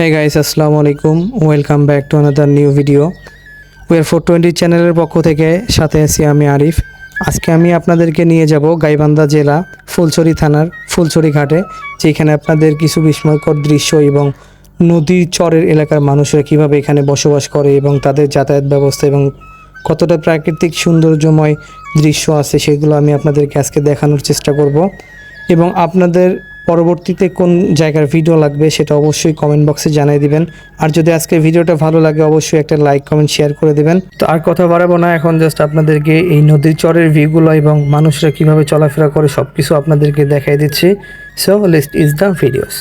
Hey guys আসসালামু আলাইকুম welcome back to another new video war four twenty চ্যানেলের পক্ষ থেকে, সাথে আছি আমি আরিফ। আজকে আমি আপনাদেরকে নিয়ে যাব গাইবান্ধা জেলা, ফুলছড়ি থানার, ফুলছড়ি ঘাটে, যেখানে আপনাদের কিছু বিস্ময়কর দৃশ্য এবং নদীর চরের এলাকার মানুষরা কীভাবে এখানে বসবাস করে এবং তাদের যাতায়াত ব্যবস্থা এবং কতটা প্রাকৃতিক সৌন্দর্যময় দৃশ্য আছে, সেগুলো আমি আপনাদেরকে আজকে দেখানোর চেষ্টা করব। এবং আপনাদের পরবর্তীতে কোন জায়গার ভিডিও লাগবে সেটা অবশ্যই কমেন্ট বক্সে জানিয়ে দিবেন। আর যদি আজকে ভিডিওটা ভালো লাগে, অবশ্যই একটা লাইক কমেন্ট শেয়ার করে দিবেন। তো আর কথা বাড়াবো না, এখন জাস্ট আপনাদেরকে এই নদীর চরের ভিউগুলো এবং মানুষরা কীভাবে চলাফেরা করে সব কিছু আপনাদেরকে দেখাই দিচ্ছি। So lest is the videos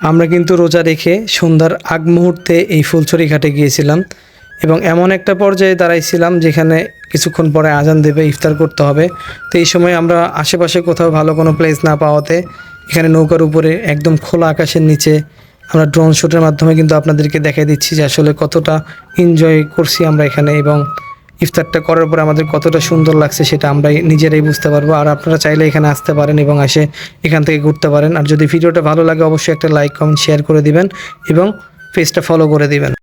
আমরা কিন্তু রোজা রেখে সন্ধ্যার আগ মুহূর্তে এই ফুলছড়ি ঘাটে গিয়েছিলাম এবং এমন একটা পর্যায়ে দাঁড়াইছিলাম যেখানে কিছুক্ষণ পরে আজান দেবে, ইফতার করতে হবে। তো এই সময় আমরা আশেপাশে কোথাও ভালো কোনো প্লেস না পাওয়াতে এখানে নৌকার উপরে একদম খোলা আকাশের নিচে আমরা ড্রোন শ্যুটের মাধ্যমে কিন্তু আপনাদেরকে দেখাই দিচ্ছি যে আসলে কতটা এনজয় করছি আমরা এখানে এবং ইফতারটা করার পরে আমাদের কতটা সুন্দর লাগছে সেটা আমরা নিজেরাই বুঝতে পারব। আর আপনারা চাইলে এখানে আসতে পারেন এবং আসে এখান থেকে ঘুরতে পারেন। আর যদি ভিডিওটা ভালো লাগে, অবশ্যই একটা লাইক কমেন্ট শেয়ার করে দিবেন এবং পেজটা ফলো করে দিবেন।